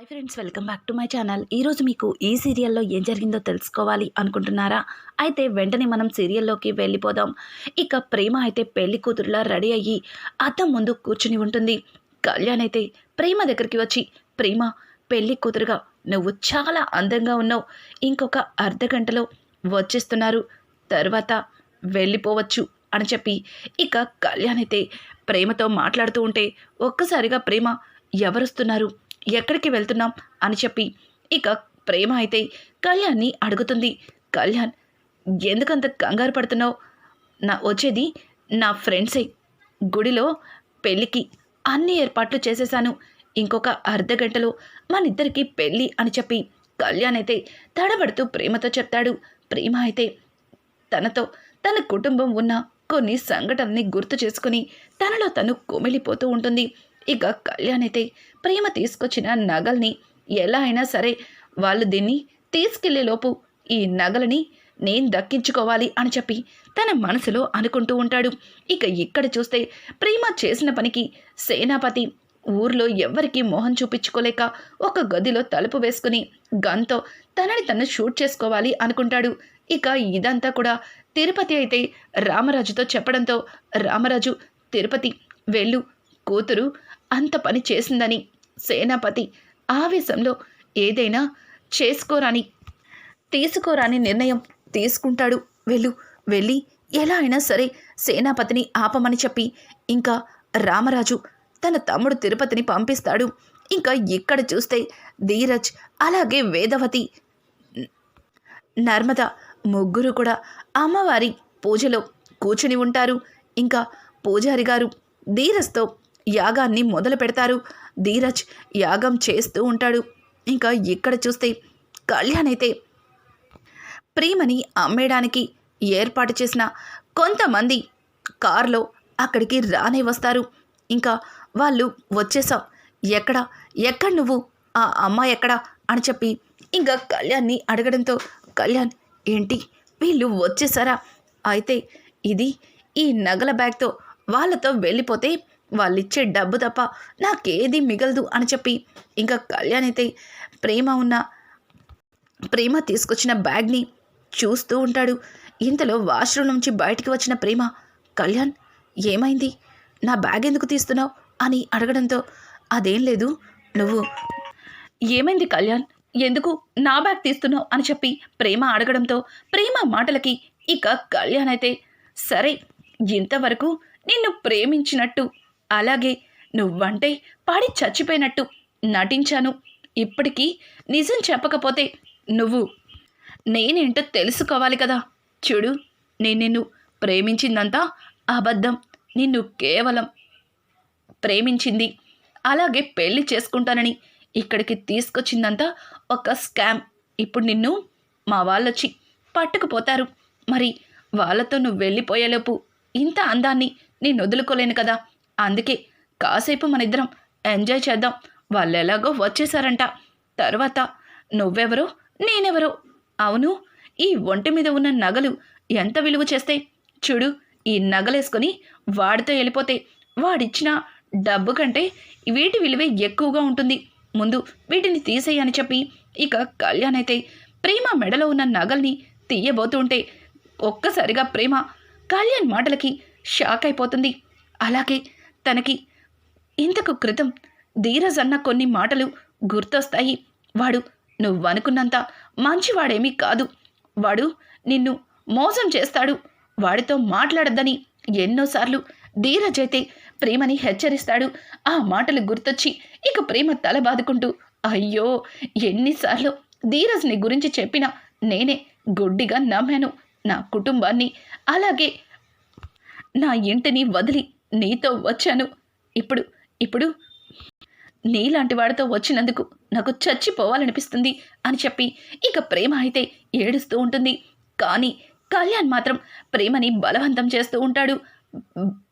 Hi friends welcome back to my channel ఈరోజు మీకు ఈ సీరియల్లో ఏం జరిగిందో తెలుసుకోవాలి అనుకుంటున్నారా? అయితే వెంటనే మనం సీరియల్లోకి వెళ్ళిపోదాం. ఇక ప్రేమ అయితే పెళ్ళి కూతురులా రెడీ అయ్యి అద్దం ముందు కూర్చుని ఉంటుంది. కళ్యాణ్ అయితే ప్రేమ దగ్గరికి వచ్చి ప్రేమ పెళ్ళి కూతురుగా నువ్వు చాలా అందంగా ఉన్నావు. ఇంకొక అర్ధ గంటలో వచ్చేస్తున్నారు. తర్వాత వెళ్ళిపోవచ్చు అని చెప్పి ఇక కళ్యాణ్ అయితే ప్రేమతో మాట్లాడుతూ ఉంటే ఒక్కసారిగా ప్రేమ ఎవరొస్తున్నారు? ఎక్కడికి వెళ్తున్నాం అని చెప్పి ఇక ప్రేమ అయితే కళ్యాణ్ని అడుగుతుంది. కళ్యాణ్ ఎందుకంత కంగారు పడుతున్నావు? నా వచ్చేది నా ఫ్రెండ్సే. గుడిలో పెళ్ళికి అన్ని ఏర్పాట్లు చేసేశాను ఇంకొక అర్ధ గంటలో మనిద్దరికి పెళ్ళి అని చెప్పి కళ్యాణ్ అయితే తడబడుతూ ప్రేమతో చెప్తాడు. ప్రేమ అయితే తనతో తన కుటుంబం ఉన్న కొన్ని సంఘటనల్ని గుర్తు చేసుకుని తనలో తను కుమిలిపోతూ ఉంటుంది. ఇక కళ్యాణ్ అయితే ప్రేమ తీసుకొచ్చిన నగల్ని ఎలా అయినా సరే వాళ్ళు దీన్ని తీసుకెళ్ళేలోపు ఈ నగలని నేను దక్కించుకోవాలి అని చెప్పి తన మనసులో అనుకుంటూ ఉంటాడు. ఇక ఇక్కడ చూస్తే ప్రేమ చేసిన పనికి సేనాపతి ఊర్లో ఎవ్వరికీ మోహం చూపించుకోలేక ఒక గదిలో తలుపు వేసుకుని గన్తో తనని తను షూట్ చేసుకోవాలి అనుకుంటాడు. ఇక ఇదంతా కూడా తిరుపతి అయితే రామరాజుతో చెప్పడంతో రామరాజు తిరుపతి వెళ్ళు కూతురు అంత పని చేసిందని సేనాపతి ఆవేశంలో ఏదైనా చేసుకోరాని తీసుకోరాని నిర్ణయం తీసుకుంటాడు వెళ్ళు వెళ్ళి ఎలా అయినా సరే సేనాపతిని ఆపమని చెప్పి ఇంకా రామరాజు తన తమ్ముడు తిరుపతిని పంపిస్తాడు. ఇంకా ఇక్కడ చూస్తే ధీరజ్ అలాగే వేదవతి నర్మద ముగ్గురు కూడా అమ్మవారి పూజలో కూర్చుని ఉంటారు. ఇంకా పూజారి గారు ధీరజ్తో యాగాన్ని మొదలు పెడతారు. ధీరజ్ యాగం చేస్తూ ఉంటాడు. ఇంకా ఇక్కడ చూస్తే కళ్యాణ్ అయితే ప్రేమని అమ్మేయడానికి ఏర్పాటు చేసిన కొంతమంది కారులో అక్కడికి రానే వస్తారు. ఇంకా వాళ్ళు వచ్చేసాం ఎక్కడ? ఎక్కడ నువ్వు? ఆ అమ్మాయి ఎక్కడ? అని చెప్పి ఇంకా కళ్యాణ్ని అడగడంతో కళ్యాణ్ ఏంటి? వీళ్ళు వచ్చేసారా అయితే ఇది ఈ నగల బ్యాగ్తో వాళ్ళతో వెళ్ళిపోతే వాళ్ళిచ్చే డబ్బు తప్ప నాకేది మిగలదు అని చెప్పి ఇంకా కళ్యాణ్ అయితే ప్రేమ ఉన్న ప్రేమ తీసుకొచ్చిన బ్యాగ్ని చూస్తూ ఉంటాడు. ఇంతలో వాష్రూమ్ నుంచి బయటికి వచ్చిన ప్రేమ కళ్యాణ్ ఏమైంది? నా బ్యాగ్ ఎందుకు తీస్తున్నావు? అని అడగడంతో అదేం లేదు నువ్వు ఏమైంది కళ్యాణ్? ఎందుకు నా బ్యాగ్ తీస్తున్నావు? అని చెప్పి ప్రేమ అడగడంతో ప్రేమ మాటలకి ఇక కళ్యాణ్ అయితే సరే ఇంతవరకు నిన్ను ప్రేమించినట్టు అలాగే నువ్వంటే పాడి చచ్చిపోయినట్టు నటించాను. ఇప్పటికీ నిజం చెప్పకపోతే నువ్వు నేనేంటో తెలుసుకోవాలి కదా. చూడు నేను నిన్ను ప్రేమించిందంతా అబద్ధం. నిన్ను కేవలం ప్రేమించింది. అలాగే పెళ్ళి చేసుకుంటానని ఇక్కడికి తీసుకొచ్చిందంతా ఒక స్కామ్. ఇప్పుడు నిన్ను మా వాళ్ళొచ్చి పట్టుకుపోతారు. మరి వాళ్ళతో నువ్వు వెళ్ళిపోయేలోపు ఇంత అందాన్ని నేను వదులుకోలేను కదా. అందుకే కాసేపు మన ఇద్దరం ఎంజాయ్ చేద్దాం. వాళ్ళు ఎలాగో వచ్చేసారంట. తర్వాత నువ్వెవరో నేనెవరో? అవును ఈ ఒంటి మీద ఉన్న నగలు ఎంత విలువ చేస్తే? చూడు ఈ నగలేసుకొని వాడితో వెళ్ళిపోతే వాడిచ్చిన డబ్బు కంటే వీటి విలువే ఎక్కువగా ఉంటుంది. ముందు వీటిని తీసేయని చెప్పి ఇక కళ్యాణ్ అయితే ప్రేమ మెడలో ఉన్న నగల్ని తీయబోతుంటే ఒక్కసారిగా ప్రేమ కళ్యాణ్ మాటలకి షాక్ అయిపోతుంది. అలాగే తనకి. ఇంతకు క్రితం ధీరజ్ అన్న కొన్ని మాటలు గుర్తొస్తాయి. వాడు నువ్వనుకున్నంత మంచివాడేమీ కాదు. వాడు నిన్ను మోసం చేస్తాడు. వాడితో మాట్లాడద్దని ఎన్నోసార్లు ధీరజ్ అయితే ప్రేమని హెచ్చరిస్తాడు. ఆ మాటలు గుర్తొచ్చి ఇక ప్రేమ తల బాదుకుంటూ అయ్యో ఎన్నిసార్లు ధీరజ్ని గురించి చెప్పినా నేనే గుడ్డిగా నమ్మాను. నా కుటుంబాన్ని అలాగే నా ఇంటిని వదిలి నీతో వచ్చాను. ఇప్పుడు ఇప్పుడు నీలాంటి వాడితో వచ్చినందుకు నాకు చచ్చిపోవాలనిపిస్తుంది అని చెప్పి ఇక ప్రేమ అయితే ఏడుస్తూ ఉంటుంది. కానీ కళ్యాణ్ మాత్రం ప్రేమని బలవంతం చేస్తూ ఉంటాడు.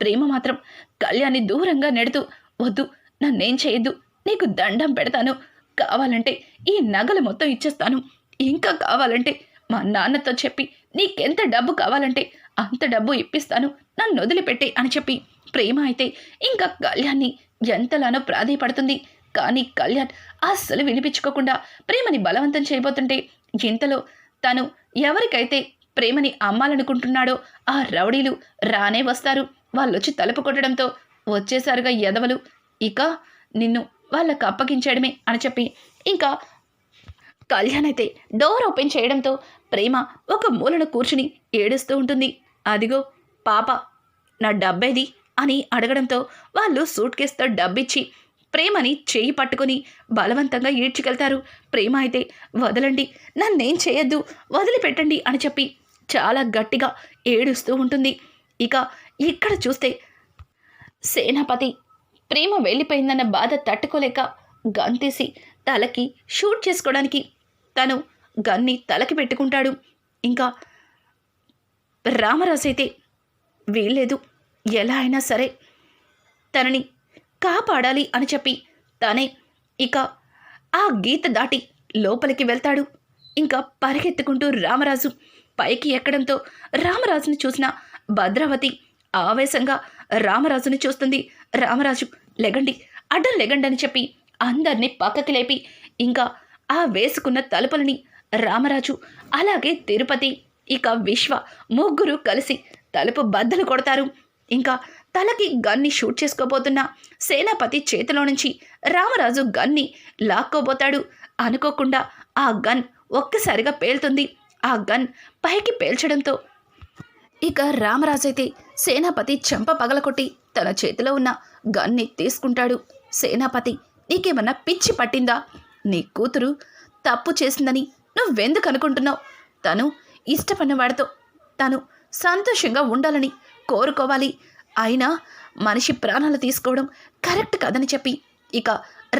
ప్రేమ మాత్రం కళ్యాణ్ని దూరంగా నెడుతూ వద్దు నన్నేం చేయొద్దు నీకు దండం పెడతాను. కావాలంటే ఈ నగలు మొత్తం ఇచ్చేస్తాను. ఇంకా కావాలంటే మా నాన్నతో చెప్పి నీకెంత డబ్బు కావాలంటే అంత డబ్బు ఇప్పిస్తాను. నన్ను వదిలిపెట్టే అని చెప్పి ప్రేమ అయితే ఇంకా కళ్యాణ్ని ఎంతలానో ప్రాధేయపడుతుంది. కానీ కళ్యాణ్ అస్సలు వినిపించుకోకుండా ప్రేమని బలవంతం చేయబోతుంటే ఇంతలో తను ఎవరికైతే ప్రేమని అమ్మాలనుకుంటున్నాడో ఆ రౌడీలు రానే వస్తారు. వాళ్ళొచ్చి తలుపు కొట్టడంతో వచ్చేసారుగా ఎదవలు ఇక నిన్ను వాళ్ళకు అప్పగించడమే అని చెప్పి ఇంకా కళ్యాణ్ అయితే డోర్ ఓపెన్ చేయడంతో ప్రేమ ఒక మూలన కూర్చుని ఏడుస్తూ ఉంటుంది. అదిగో పాప నా డబ్బేది. అని అడగడంతో వాళ్ళు సూట్ కేసుతో డబ్బిచ్చి ప్రేమని చేయి పట్టుకొని బలవంతంగా ఈడ్చుకెళ్తారు. ప్రేమ అయితే వదలండి నన్నేం చేయొద్దు వదిలిపెట్టండి అని చెప్పి చాలా గట్టిగా ఏడుస్తూ ఉంటుంది. ఇక ఇక్కడ చూస్తే సేనాపతి ప్రేమ వెళ్ళిపోయిందన్న బాధ తట్టుకోలేక గన్ తీసి తలకి షూట్ చేసుకోవడానికి తను గన్ని తలకి పెట్టుకుంటాడు. ఇంకా రామరాజు అయితే వీల్లేదు. ఎలా అయినా సరే తనని కాపాడాలి అని చెప్పి తనే ఇక ఆ గీత దాటి లోపలికి వెళ్తాడు. ఇంకా పరిగెత్తుకుంటూ రామరాజు పైకి ఎక్కడంతో రామరాజుని చూసిన భద్రావతి ఆవేశంగా రామరాజుని చూస్తుంది. రామరాజు లెగండి అడ్డం లెగండి అని చెప్పి అందరినీ పక్కకి లేపి ఇంకా ఆ వేసుకున్న తలుపులని రామరాజు అలాగే తిరుపతి ఇక విశ్వ ముగ్గురు కలిసి తలుపు బద్దలు కొడతారు. ఇంకా తలకి గన్ని షూట్ చేసుకోబోతున్న సేనాపతి చేతిలో నుంచి రామరాజు గన్ని లాక్కోబోతాడు. అనుకోకుండా ఆ గన్ ఒక్కసారిగా పేలుతుంది. ఆ గన్ పైకి పేల్చడంతో ఇక రామరాజు అయితే సేనాపతి చెంప పగలకొట్టి తన చేతిలో ఉన్న గన్ని తీసుకుంటాడు. సేనాపతి నీకేమన్నా పిచ్చి పట్టిందా? నీ కూతురు తప్పు చేసిందని నువ్వెందుకు అనుకుంటున్నావు? తను ఇష్టపడిన వాడితో తను సంతోషంగా ఉండాలని కోరుకోవాలి. అయినా మనిషి ప్రాణాలు తీసుకోవడం కరెక్ట్ కాదని చెప్పి ఇక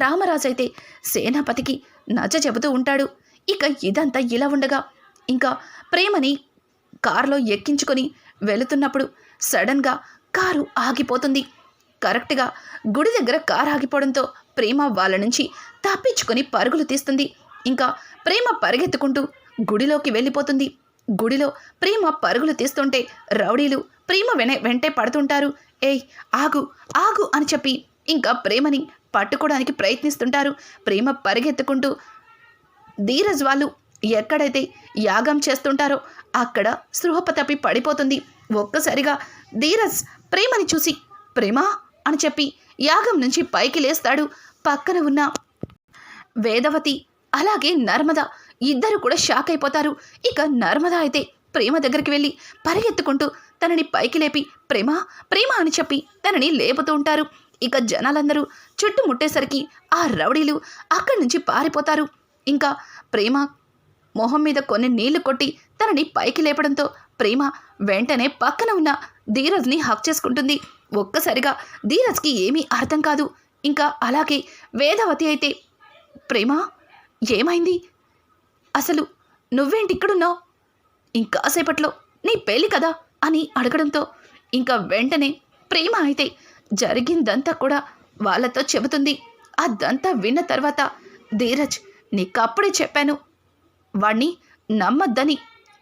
రామరాజు అయితే సేనాపతికి నచ్చ చెబుతూ ఉంటాడు. ఇక ఇదంతా ఇలా ఉండగా ఇంకా ప్రేమని కారులో ఎక్కించుకొని వెళుతున్నప్పుడు సడన్గా కారు ఆగిపోతుంది. కరెక్ట్గా గుడి దగ్గర కారు ఆగిపోవడంతో ప్రేమ వాళ్ళ నుంచి తప్పించుకొని పరుగులు తీస్తుంది. ఇంకా ప్రేమ పరిగెత్తుకుంటూ గుడిలోకి వెళ్ళిపోతుంది. గుడిలో ప్రేమ పరుగులు తీస్తుంటే రౌడీలు ప్రేమ వెన వెంటే పడుతుంటారు. ఏయ్ ఆగు ఆగు అని చెప్పి ఇంకా ప్రేమని పట్టుకోవడానికి ప్రయత్నిస్తుంటారు. ప్రేమ పరిగెత్తుకుంటూ ధీరజ్ వాళ్ళు ఎక్కడైతే యాగం చేస్తుంటారో అక్కడ సృహప తప్పి పడిపోతుంది. ఒక్కసారిగా ధీరజ్ ప్రేమని చూసి ప్రేమ అని చెప్పి యాగం నుంచి పైకి లేస్తాడు. పక్కన ఉన్న వేదవతి అలాగే నర్మద ఇద్దరు కూడా షాక్ అయిపోతారు. ఇక నర్మదా అయితే ప్రేమ దగ్గరికి వెళ్ళి పరిగెత్తుకుంటూ తనని పైకి లేపి ప్రేమ ప్రేమ అని చెప్పి తనని లేపుతూ ఉంటారు. ఇక జనాలందరూ చుట్టుముట్టేసరికి ఆ రౌడీలు అక్కడి నుంచి పారిపోతారు. ఇంకా ప్రేమ మొహం మీద కొన్ని నీళ్ళు కొట్టి తనని పైకి లేపడంతో ప్రేమ వెంటనే పక్కన ఉన్న ధీరజ్ని హక్ చేసుకుంటుంది. ఒక్కసారిగా ధీరజ్కి ఏమీ అర్థం కాదు. ఇంకా అలాగే వేదవతి అయితే ప్రేమ ఏమైంది? అసలు నువ్వేంటి ఇక్కడున్నావు? ఇంకాసేపట్లో నీ పెళ్ళి కదా అని అడగడంతో ఇంకా వెంటనే ప్రేమ అయితే జరిగిందంతా కూడా వాళ్ళతో చెబుతుంది. అదంతా విన్న తర్వాత ధీరజ్ నీకప్పుడే చెప్పాను. వాణ్ణి నమ్మద్దని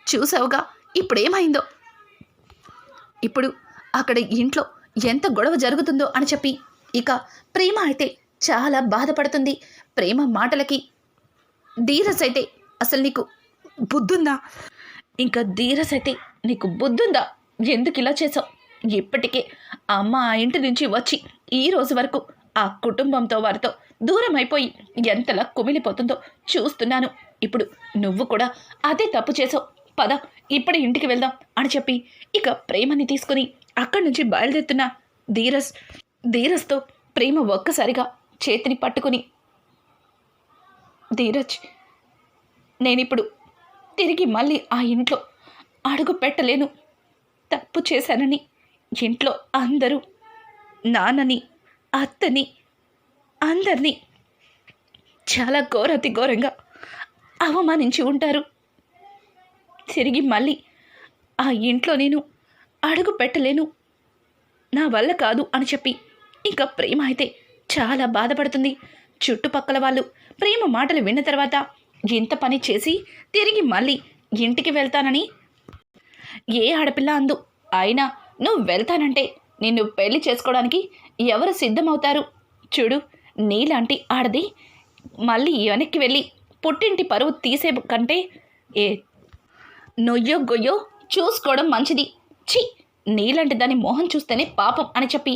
చూసావుగా ఇప్పుడేమైందో? ఇప్పుడు అక్కడ ఇంట్లో ఎంత గొడవ జరుగుతుందో అని చెప్పి ఇక ప్రేమ అయితే చాలా బాధపడుతుంది. ప్రేమ మాటలకి ధీరస్ అయితే అసలు నీకు బుద్ధుందా? ఇంకా ధీరస్ అయితే నీకు బుద్ధుందా? ఎందుకు ఇలా చేసావు ఇప్పటికే అమ్మ ఆ ఇంటి నుంచి వచ్చి ఈ రోజు వరకు ఆ కుటుంబంతో వారితో దూరం అయిపోయి ఎంతలా కుమిలిపోతుందో చూస్తున్నాను. ఇప్పుడు నువ్వు కూడా అదే తప్పు చేసావు పద ఇప్పుడే ఇంటికి వెళ్దాం అని చెప్పి ఇక ప్రేమని తీసుకుని అక్కడి నుంచి బయలుదేరుతున్న ధీరస్ ధీరస్తో ప్రేమ ఒక్కసారిగా చేతిని పట్టుకుని ధీరజ్ నేనిప్పుడు తిరిగి మళ్ళీ ఆ ఇంట్లో అడుగు పెట్టలేను. తప్పు చేశానని ఇంట్లో అందరూ నాన్నని అత్తని అందరినీ చాలా ఘోరతి ఘోరంగా అవమానించి ఉంటారు. తిరిగి మళ్ళీ ఆ ఇంట్లో నేను అడుగు పెట్టలేను. నా వల్ల కాదు అని చెప్పి ఇంకా ప్రేమ అయితే చాలా బాధపడుతుంది. చుట్టుపక్కల వాళ్ళు ప్రేమ మాటలు విన్న తర్వాత ఇంత పని చేసి తిరిగి మళ్ళీ ఇంటికి వెళ్తానని? ఏ ఆడపిల్ల అందు? అయినా నువ్వు వెళ్తానంటే నిన్ను పెళ్ళి చేసుకోవడానికి ఎవరు సిద్ధమవుతారు? చూడు నీలాంటి ఆడది మళ్ళీ వెనక్కి వెళ్ళి పుట్టింటి పరువు తీసే కంటే ఏ నొయ్యో గొయ్యో చూసుకోవడం మంచిది. ఛీ! నీలాంటి దాని మోహం చూస్తేనే పాపం అని చెప్పి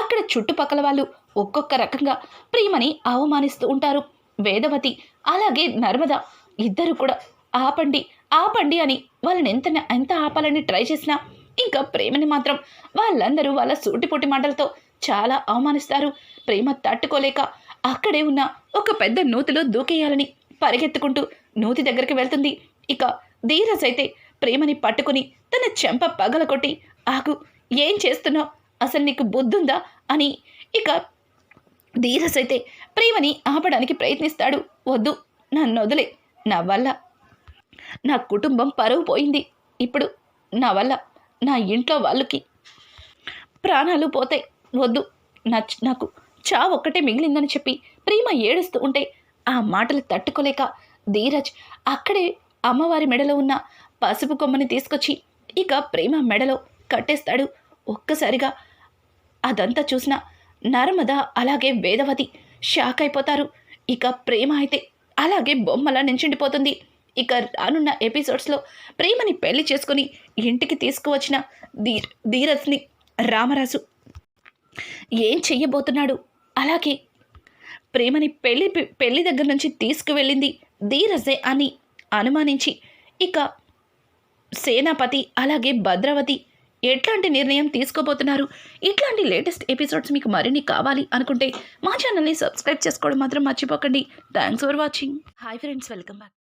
అక్కడ చుట్టుపక్కల వాళ్ళు ఒక్కొక్క రకంగా ప్రియమని అవమానిస్తూ ఉంటారు. వేదవతి అలాగే నర్మద. ఇద్దరు కూడా ఆపండి ఆపండి అని వాళ్ళని ఎంత ఎంత ఆపాలని ట్రై చేసినా ఇంకా ప్రేమని మాత్రం వాళ్ళందరూ వాళ్ళ సూటిపోటి మాటలతో చాలా అవమానిస్తారు. ప్రేమ తట్టుకోలేక అక్కడే ఉన్న ఒక పెద్ద నూతిలో దూకేయాలని పరిగెత్తుకుంటూ నూతి దగ్గరికి వెళ్తుంది. ఇక ధీరజ్ అయితే ప్రేమని పట్టుకుని తన చెంప పగలకొట్టి ఆగు ఏం చేస్తున్నావు? అసలు నీకు బుద్ధుందా? అని ఇక ధీరజ్ అయితే ప్రేమని ఆపడానికి ప్రయత్నిస్తాడు. వద్దు నన్ను వదిలే నా వల్ల. నా కుటుంబం పరువు పోయింది. ఇప్పుడు నా వల్ల నా ఇంట్లో వాళ్ళకి ప్రాణాలు పోతాయి. వద్దు నా నాకు చా ఒక్కటే మిగిలిందని చెప్పి ప్రేమ ఏడుస్తూ ఉంటే ఆ మాటలు తట్టుకోలేక ధీరజ్ అక్కడే అమ్మవారి మెడలో ఉన్న పసుపు కొమ్మని తీసుకొచ్చి ఇక ప్రేమ మెడలో కట్టేస్తాడు. ఒక్కసారిగా అదంతా చూసిన నర్మద అలాగే వేదవతి షాక్ అయిపోతారు ఇక ప్రేమ అయితే అలాగే బొమ్మలా నించుండిపోతుంది. ఇక రానున్న ఎపిసోడ్స్లో ప్రేమని పెళ్ళి చేసుకుని ఇంటికి తీసుకువచ్చిన ధీ ధీరజ్ని రామరాజు. ఏం చెయ్యబోతున్నాడు? అలాగే ప్రేమని పెళ్ళి పెళ్ళి దగ్గర నుంచి తీసుకువెళ్ళింది ధీరజే అని అనుమానించి ఇక సేనాపతి అలాగే భద్రవతి ఎట్లాంటి నిర్ణయం తీసుకోబోతున్నారు? ఇట్లాంటి లేటెస్ట్ ఎపిసోడ్స్ మీకు మరిన్ని కావాలి అనుకుంటే మా ఛానల్ని సబ్స్క్రైబ్ చేసుకోవడం మాత్రం మర్చిపోకండి. Thanks for watching. Hi friends welcome back.